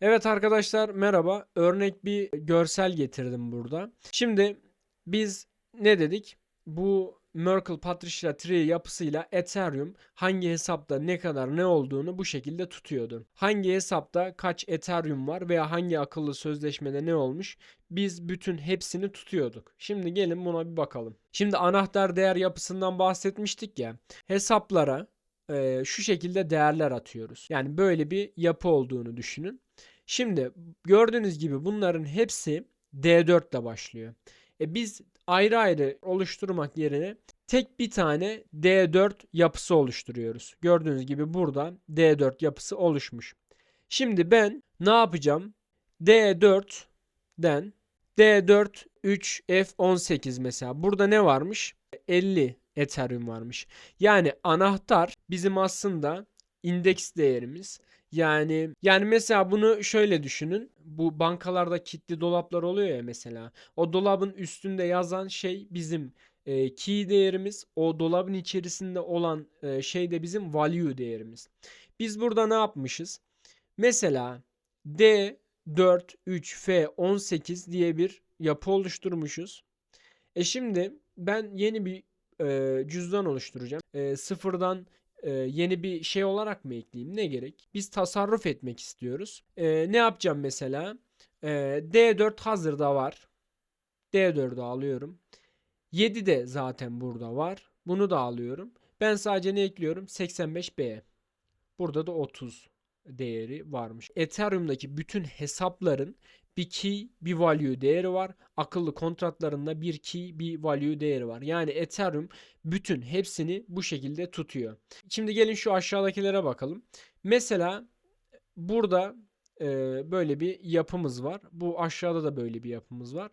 Evet arkadaşlar merhaba. Örnek bir görsel getirdim burada. Şimdi biz ne dedik? Bu Merkle Patricia Tree yapısıyla Ethereum hangi hesapta ne kadar ne olduğunu bu şekilde tutuyordu. Hangi hesapta kaç Ethereum var veya hangi akıllı sözleşmede ne olmuş biz bütün hepsini tutuyorduk. Şimdi gelin buna bir bakalım. Şimdi anahtar değer yapısından bahsetmiştik ya. Hesaplara e, şu şekilde değerler atıyoruz. Yani böyle bir yapı olduğunu düşünün. Şimdi gördüğünüz gibi bunların hepsi D4 ile başlıyor. E biz ayrı ayrı oluşturmak yerine tek bir tane D4 yapısı oluşturuyoruz. Gördüğünüz gibi burada D4 yapısı oluşmuş. Şimdi ben ne yapacağım? D4'den D4 3 F18 mesela. Burada ne varmış? 50 Ethereum varmış. Yani anahtar bizim aslında indeks değerimiz. Yani yani mesela bunu şöyle düşünün. Bu bankalarda kilitli dolaplar oluyor ya mesela. O dolabın üstünde yazan şey bizim e, key değerimiz. O dolabın içerisinde olan e, şey de bizim value değerimiz. Biz burada ne yapmışız? Mesela D43F18 diye bir yapı oluşturmuşuz. E şimdi ben yeni bir e, cüzdan oluşturacağım. E, sıfırdan e, yeni bir şey olarak mı ekleyeyim? Ne gerek? Biz tasarruf etmek istiyoruz. E, ne yapacağım mesela? E, D4 hazırda var. D4'ü alıyorum. 7 de zaten burada var. Bunu da alıyorum. Ben sadece ne ekliyorum? 85B. Burada da 30 değeri varmış. Ethereum'daki bütün hesapların bir key, bir value değeri var. Akıllı kontratlarında bir key, bir value değeri var. Yani Ethereum bütün hepsini bu şekilde tutuyor. Şimdi gelin şu aşağıdakilere bakalım. Mesela burada e, böyle bir yapımız var. Bu aşağıda da böyle bir yapımız var.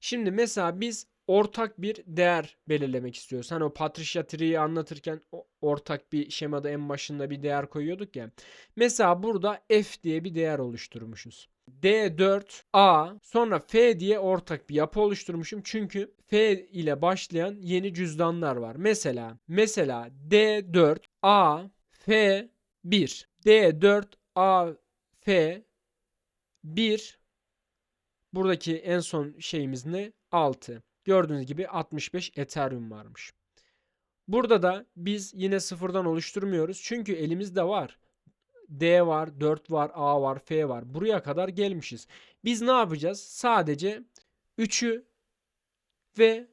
Şimdi mesela biz ortak bir değer belirlemek istiyoruz. Hani o Patricia Tree'yi anlatırken ortak bir şemada en başında bir değer koyuyorduk ya. Mesela burada F diye bir değer oluşturmuşuz. D4A sonra F diye ortak bir yapı oluşturmuşum. Çünkü F ile başlayan yeni cüzdanlar var. Mesela mesela D4A F1 D4A F1 buradaki en son şeyimiz ne? 6. Gördüğünüz gibi 65 Ethereum varmış. Burada da biz yine sıfırdan oluşturmuyoruz. Çünkü elimizde var. D var, 4 var, A var, F var. Buraya kadar gelmişiz. Biz ne yapacağız? Sadece 3'ü ve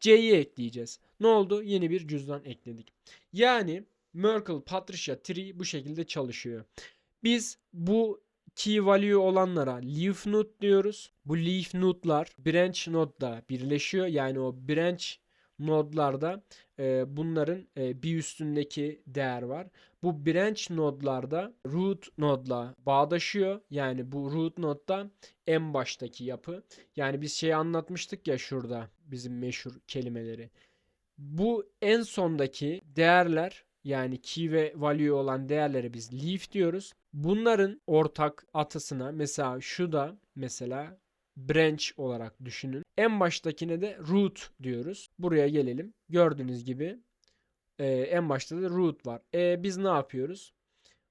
C'yi ekleyeceğiz. Ne oldu? Yeni bir cüzdan ekledik. Yani Merkle Patricia Tree bu şekilde çalışıyor. Biz bu key value olanlara leaf node diyoruz. Bu leaf node'lar branch node'da birleşiyor. Yani o branch nodlarda e, bunların e, bir üstündeki değer var. Bu branch nodlarda root nodla bağdaşıyor. Yani bu root nodda en baştaki yapı. Yani biz şey anlatmıştık ya şurada bizim meşhur kelimeleri. Bu en sondaki değerler yani key ve value olan değerlere biz leaf diyoruz. Bunların ortak atısına mesela şu da mesela branch olarak düşünün. En baştakine de root diyoruz. Buraya gelelim. Gördüğünüz gibi e, en başta da root var. E, biz ne yapıyoruz?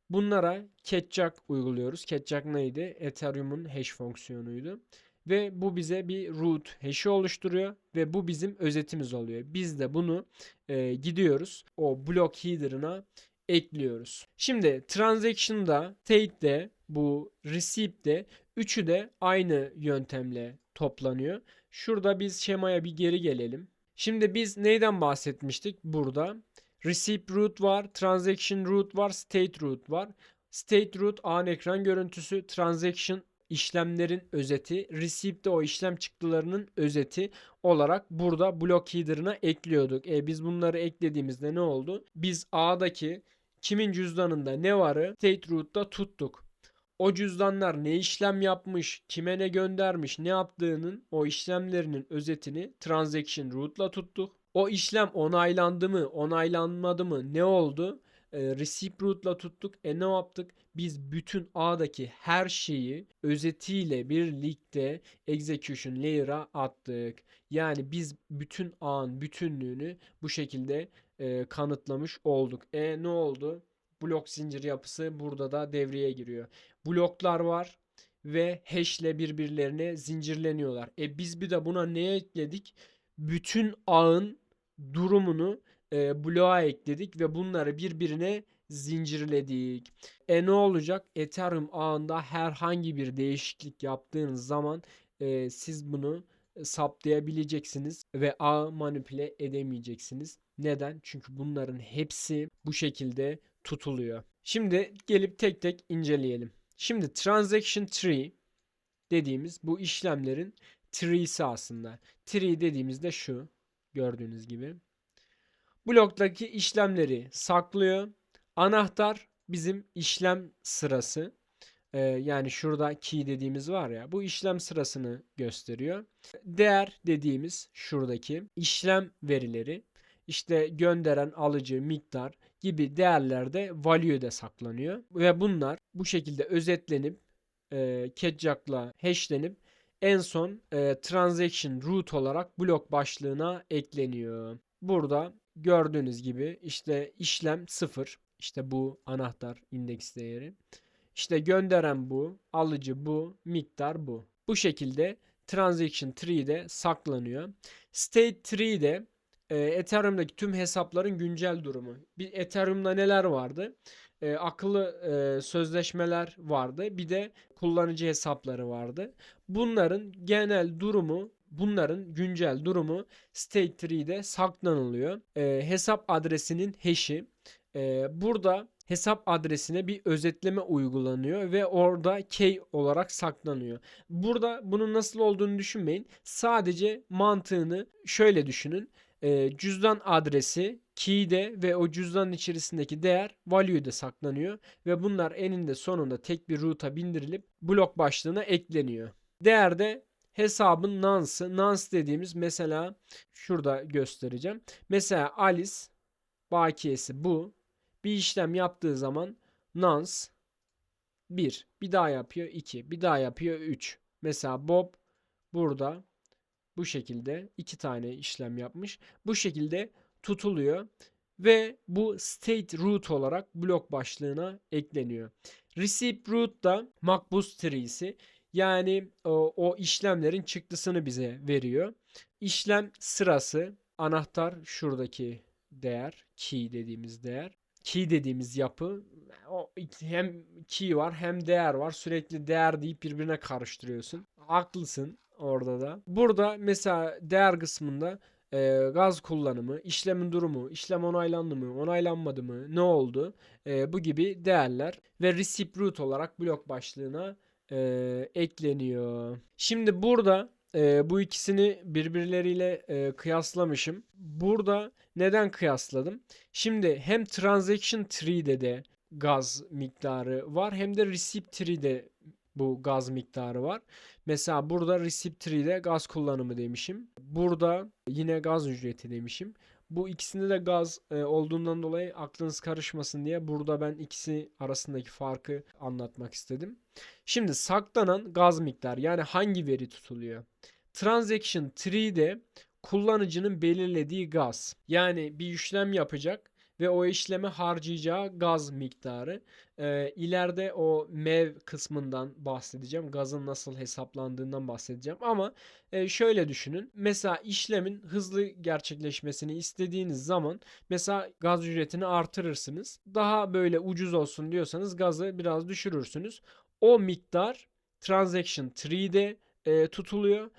Bunlara catjack uyguluyoruz. Catjack neydi? Ethereum'un hash fonksiyonuydu. Ve bu bize bir root hash'i oluşturuyor ve bu bizim özetimiz oluyor. Biz de bunu e, gidiyoruz o block header'ına ekliyoruz. Şimdi transaction'da, state'de, bu receipt'te üçü de aynı yöntemle toplanıyor. Şurada biz şemaya bir geri gelelim. Şimdi biz neyden bahsetmiştik burada? Receipt root var, transaction root var, state root var. State root an ekran görüntüsü, transaction işlemlerin özeti, receipt de o işlem çıktılarının özeti olarak burada block header'ına ekliyorduk. E biz bunları eklediğimizde ne oldu? Biz A'daki kimin cüzdanında ne varı state root'ta tuttuk. O cüzdanlar ne işlem yapmış, kime ne göndermiş, ne yaptığının o işlemlerinin özetini transaction root'la tuttuk. O işlem onaylandı mı, onaylanmadı mı, ne oldu? E, receipt root'la tuttuk. E ne yaptık? Biz bütün A'daki her şeyi özetiyle birlikte execution layer'a attık. Yani biz bütün A'nın bütünlüğünü bu şekilde e, kanıtlamış olduk. E ne oldu? Blok zincir yapısı burada da devreye giriyor. bloklar var ve hash ile birbirlerine zincirleniyorlar. E biz bir de buna ne ekledik? Bütün ağın durumunu e, bloğa ekledik ve bunları birbirine zincirledik. E ne olacak? Ethereum ağında herhangi bir değişiklik yaptığınız zaman e, siz bunu saptayabileceksiniz ve ağı manipüle edemeyeceksiniz. Neden? Çünkü bunların hepsi bu şekilde tutuluyor. Şimdi gelip tek tek inceleyelim. Şimdi transaction tree dediğimiz bu işlemlerin tree'si aslında. Tree dediğimizde şu gördüğünüz gibi. Bloktaki işlemleri saklıyor. Anahtar bizim işlem sırası. Ee, yani şurada key dediğimiz var ya bu işlem sırasını gösteriyor. Değer dediğimiz şuradaki işlem verileri işte gönderen alıcı miktar gibi değerlerde value'de saklanıyor ve bunlar bu şekilde özetlenip e, ketjag'la hashlenip en son e, transaction root olarak blok başlığına ekleniyor. Burada gördüğünüz gibi işte işlem 0 işte bu anahtar indeks değeri. İşte gönderen bu, alıcı bu, miktar bu. Bu şekilde transaction tree'de saklanıyor. State tree'de e, Ethereum'daki tüm hesapların güncel durumu. Bir Ethereum'da neler vardı? E, akıllı e, sözleşmeler vardı. Bir de kullanıcı hesapları vardı. Bunların genel durumu bunların güncel durumu state tree'de saklanılıyor. E, hesap adresinin hash'i. E, burada hesap adresine bir özetleme uygulanıyor ve orada key olarak saklanıyor. Burada bunun nasıl olduğunu düşünmeyin. Sadece mantığını şöyle düşünün. E, cüzdan adresi key'de ve o cüzdanın içerisindeki değer value'de saklanıyor ve bunlar eninde sonunda tek bir root'a bindirilip blok başlığına ekleniyor. Değerde hesabın nance'ı, nance dediğimiz mesela şurada göstereceğim. Mesela Alice bakiyesi bu. Bir işlem yaptığı zaman nance 1, bir daha yapıyor 2, bir daha yapıyor 3. Mesela Bob burada bu şekilde iki tane işlem yapmış. Bu şekilde tutuluyor ve bu state root olarak blok başlığına ekleniyor. Receive root da makbuz tree'si. Yani o, o işlemlerin çıktısını bize veriyor. İşlem sırası anahtar şuradaki değer key dediğimiz değer. Key dediğimiz yapı o hem key var hem değer var. Sürekli değer deyip birbirine karıştırıyorsun. Haklısın orada da. Burada mesela değer kısmında e, gaz kullanımı, işlemin durumu, işlem onaylandı mı, onaylanmadı mı, ne oldu e, bu gibi değerler ve receive root olarak blok başlığına e, ekleniyor. Şimdi burada e, bu ikisini birbirleriyle e, kıyaslamışım. Burada neden kıyasladım? Şimdi hem transaction tree'de de gaz miktarı var hem de receive tree'de bu gaz miktarı var. Mesela burada receive tree'de gaz kullanımı demişim. Burada yine gaz ücreti demişim. Bu ikisinde de gaz e, olduğundan dolayı aklınız karışmasın diye burada ben ikisi arasındaki farkı anlatmak istedim. Şimdi saklanan gaz miktarı yani hangi veri tutuluyor? Transaction tree'de kullanıcının belirlediği gaz. Yani bir işlem yapacak ve o işleme harcayacağı gaz miktarı. Ee, ileride o MEV kısmından bahsedeceğim. Gazın nasıl hesaplandığından bahsedeceğim. Ama e, şöyle düşünün. Mesela işlemin hızlı gerçekleşmesini istediğiniz zaman mesela gaz ücretini artırırsınız. Daha böyle ucuz olsun diyorsanız gazı biraz düşürürsünüz. O miktar transaction tree'de e, tutuluyor.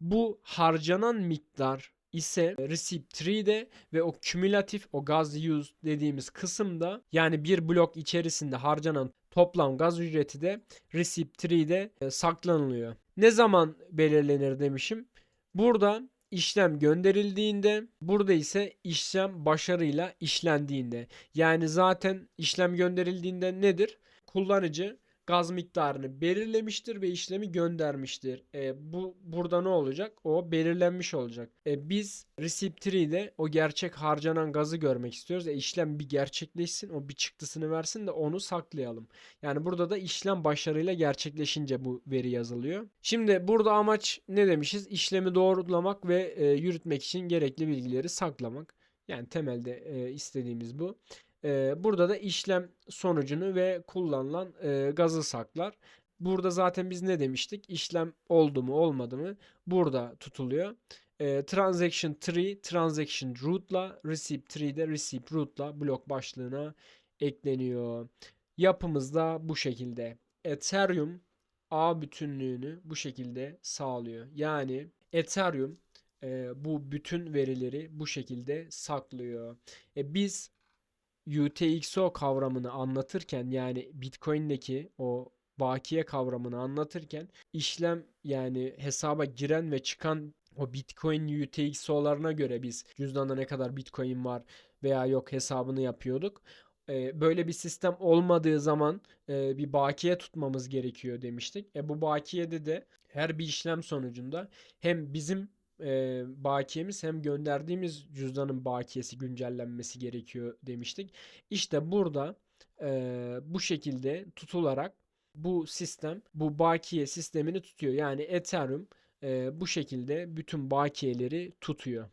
Bu harcanan miktar ise receipt tree'de ve o kümülatif o gaz use dediğimiz kısımda yani bir blok içerisinde harcanan toplam gaz ücreti de receipt tree'de e, saklanılıyor. Ne zaman belirlenir demişim. Burada işlem gönderildiğinde burada ise işlem başarıyla işlendiğinde yani zaten işlem gönderildiğinde nedir? Kullanıcı gaz miktarını belirlemiştir ve işlemi göndermiştir. E, bu burada ne olacak? O belirlenmiş olacak. E, biz receipt tree'de o gerçek harcanan gazı görmek istiyoruz. E, işlem bir gerçekleşsin, o bir çıktısını versin de onu saklayalım. Yani burada da işlem başarıyla gerçekleşince bu veri yazılıyor. Şimdi burada amaç ne demişiz? İşlemi doğrulamak ve e, yürütmek için gerekli bilgileri saklamak. Yani temelde e, istediğimiz bu. Ee, burada da işlem sonucunu ve kullanılan e, gazı saklar. Burada zaten biz ne demiştik? İşlem oldu mu olmadı mı burada tutuluyor. Ee, transaction tree transaction route'la receipt tree de receipt route'la blok başlığına ekleniyor. Yapımız da bu şekilde. Ethereum ağ bütünlüğünü bu şekilde sağlıyor. Yani Ethereum e, bu bütün verileri bu şekilde saklıyor. E, biz UTXO kavramını anlatırken yani Bitcoin'deki o bakiye kavramını anlatırken işlem yani hesaba giren ve çıkan o Bitcoin UTXO'larına göre biz cüzdanda ne kadar Bitcoin var veya yok hesabını yapıyorduk. Ee, böyle bir sistem olmadığı zaman e, bir bakiye tutmamız gerekiyor demiştik. E, bu bakiyede de her bir işlem sonucunda hem bizim e, bakiyemiz hem gönderdiğimiz cüzdanın bakiyesi güncellenmesi gerekiyor demiştik. İşte burada e, bu şekilde tutularak bu sistem bu bakiye sistemini tutuyor. Yani Ethereum e, bu şekilde bütün bakiyeleri tutuyor.